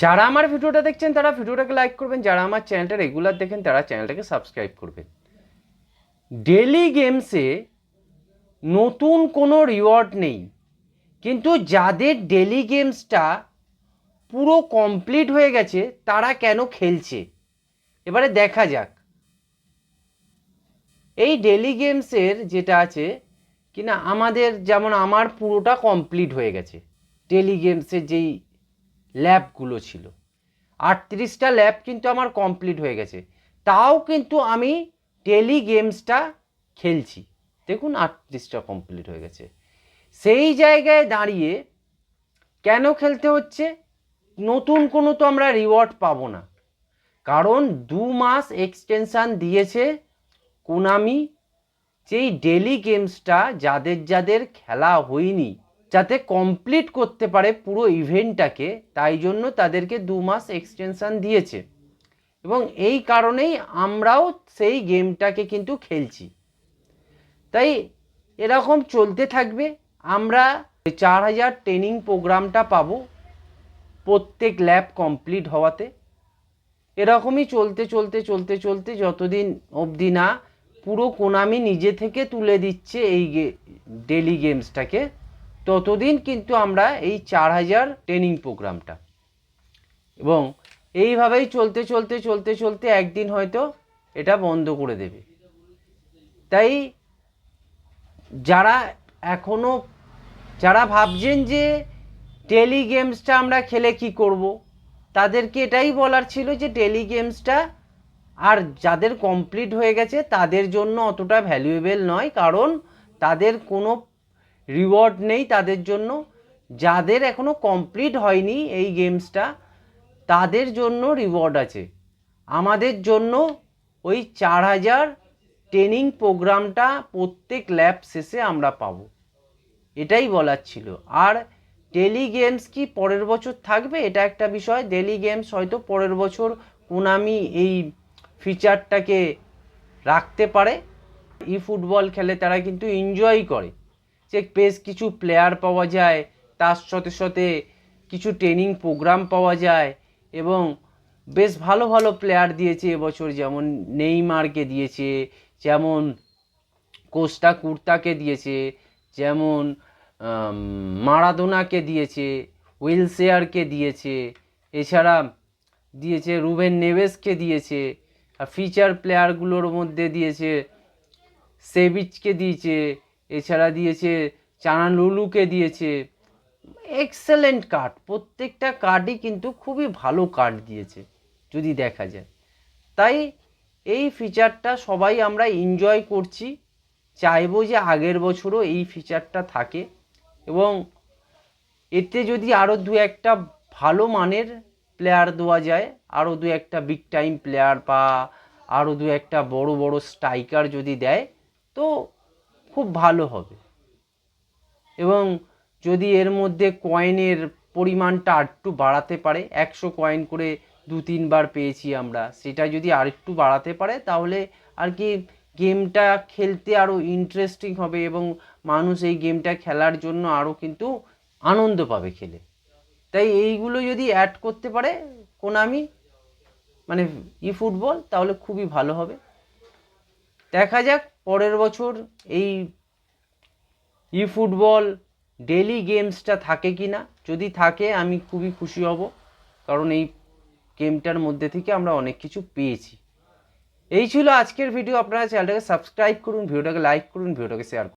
যারা আমার ভিডিওটা দেখছেন, তারা ভিডিওটাকে লাইক করবেন। যারা আমার চ্যানেলটা রেগুলার দেখেন, তারা চ্যানেলটাকে সাবস্ক্রাইব করবেন। ডেলি গেমসে নতুন কোনো রিওয়ার্ড নেই। কিন্তু যাদের ডেলি গেমসটা পুরো কমপ্লিট হয়ে গেছে, তারা কেন খেলছে? এবারে দেখা যাক। এই ডেলি গেমসের যেটা আছে, কিনা আমাদের যেমন আমার পুরোটা কমপ্লিট হয়ে গেছে। ডেলি গেমসের যেই ল্যাবগুলো ছিল। আটত্রিশটা ল্যাব কিন্তু আমার কমপ্লিট হয়ে গেছে। তাও কিন্তু আমি ডেলি গেমসটা খেলছি। দেখুন আটত্রিশটা কমপ্লিট হয়ে গেছে। সেই জায়গায় দাঁড়িয়ে কেন খেলতে হচ্ছে? নতুন কোনো তো আমরা রিওয়ার্ড পাবো না। কারণ দু মাস এক্সটেনশান দিয়েছে কোনামি যেই ডেলি গেমসটা যাদের যাদের খেলা হয়নি যাতে কমপ্লিট করতে পারে পুরো ইভেন্টটাকে তাই জন্য তাদেরকে দু মাস এক্সটেনশান দিয়েছে। এবং এই কারণেই আমরাও সেই গেমটাকে কিন্তু খেলছি। তাই এরকম চলতে থাকবে। আমরা চার হাজার ট্রেনিং প্রোগ্রামটা পাবো প্রত্যেক ল্যাব কমপ্লিট হওয়াতে। এরকমই চলতে চলতে চলতে চলতে যতদিন অবধি না পুরো কোনামি নিজে থেকে তুলে দিচ্ছে এই ডেলি গেমসটাকে ততদিন কিন্তু আমরা এই চার হাজার ট্রেনিং প্রোগ্রামটা এবং এইভাবেই চলতে চলতে চলতে চলতে একদিন হয়তো এটা বন্ধ করে দেবে। তাই যারা এখনও যারা ভাবছেন যে টেলি গেমসটা আমরা খেলে কি করব, তাদেরকে এটাই বলার ছিল যে টেলি গেমসটা আর যাদের কমপ্লিট হয়ে গেছে তাদের জন্য অতটা ভ্যালুয়েবল নয়, কারণ তাদের কোনো রিওয়ার্ড নেই তাদের জন্য। যাদের এখনও কমপ্লিট হয়নি এই গেমসটা তাদের জন্য রিওয়ার্ড আছে। আমাদের জন্য ওই চার হাজার ট্রেনিং প্রোগ্রামটা প্রত্যেক ল্যাব শেষে আমরা পাবো। এটাই বলার ছিল। আর ডেলি গেমস কি পরের বছর থাকবে? এটা একটা বিষয়। ডেলি গেমস হয়তো পরের বছর কোনামি এই ফিচারটাকে রাখতে পারে। ই ফুটবল খেলে তারা কিন্তু এনজয় করে। যে বেশ কিছু প্লেয়ার পাওয়া যায়, তার সাথে সাথে কিছু ট্রেনিং প্রোগ্রাম পাওয়া যায় এবং বেশ ভালো ভালো প্লেয়ার দিয়েছে এবছর। যেমন নেইমারকে দিয়েছে, যেমন কোস্টা কুর্তাকে দিয়েছে, যেমন মারাদোনাকে দিয়েছে, উইলসেয়ারকে দিয়েছে, এছাড়া দিয়েছে রুবেন নেভেসকে দিয়েছে, আর ফিচার প্লেয়ারগুলোর মধ্যে দিয়েছে সেভিচকে দিয়েছে এছাড়া দিয়েছে, চানালুলুকে দিয়েছে। এক্সেলেন্ট কার্ড প্রত্যেকটা কার্ডই কিন্তু খুবই ভালো কার্ড দিয়েছে, যদি দেখা যায়। তাই এই ফিচারটা সবাই আমরা এনজয় করছি। চাইব যে আগের বছরও এই ফিচারটা থাকে। এবং এতে যদি আরও দু একটা ভালো মানের প্লেয়ার দেওয়া যায় আরও দু একটা বিগ টাইম প্লেয়ার বা আরও দু একটা বড় বড় স্ট্রাইকার যদি দেয়, তো খুব ভালো হবে। এবং যদি এর মধ্যে কয়েনের পরিমাণটা আরেকটু বাড়াতে পারে, একশো কয়েন করে দু তিনবার পেয়েছি আমরা, সেটা যদি আরেকটু বাড়াতে পারে, তাহলে আর কি গেমটা খেলতে আরও ইন্টারেস্টিং হবে এবং মানুষ এই গেমটা খেলার জন্য আরও কিন্তু আনন্দ পাবে খেলে। তাই এইগুলো যদি অ্যাড করতে পারে কোনামি মানে ই ফুটবল তাহলে খুবই ভালো হবে। দেখা যাক পরের বছর এই ই ফুটবল ডেলি গেমসটা থাকে কি না যদি থাকে আমি খুবই খুশি হব, কারণ এই গেমটার মধ্যে থেকে আমরা অনেক কিছু পেয়েছি। এই ছিল আজকের ভিডিও আপনারা চ্যানেলটাকে সাবস্ক্রাইব করুন, ভিডিওটাকে লাইক করুন, ভিডিওটাকে শেয়ার করুন।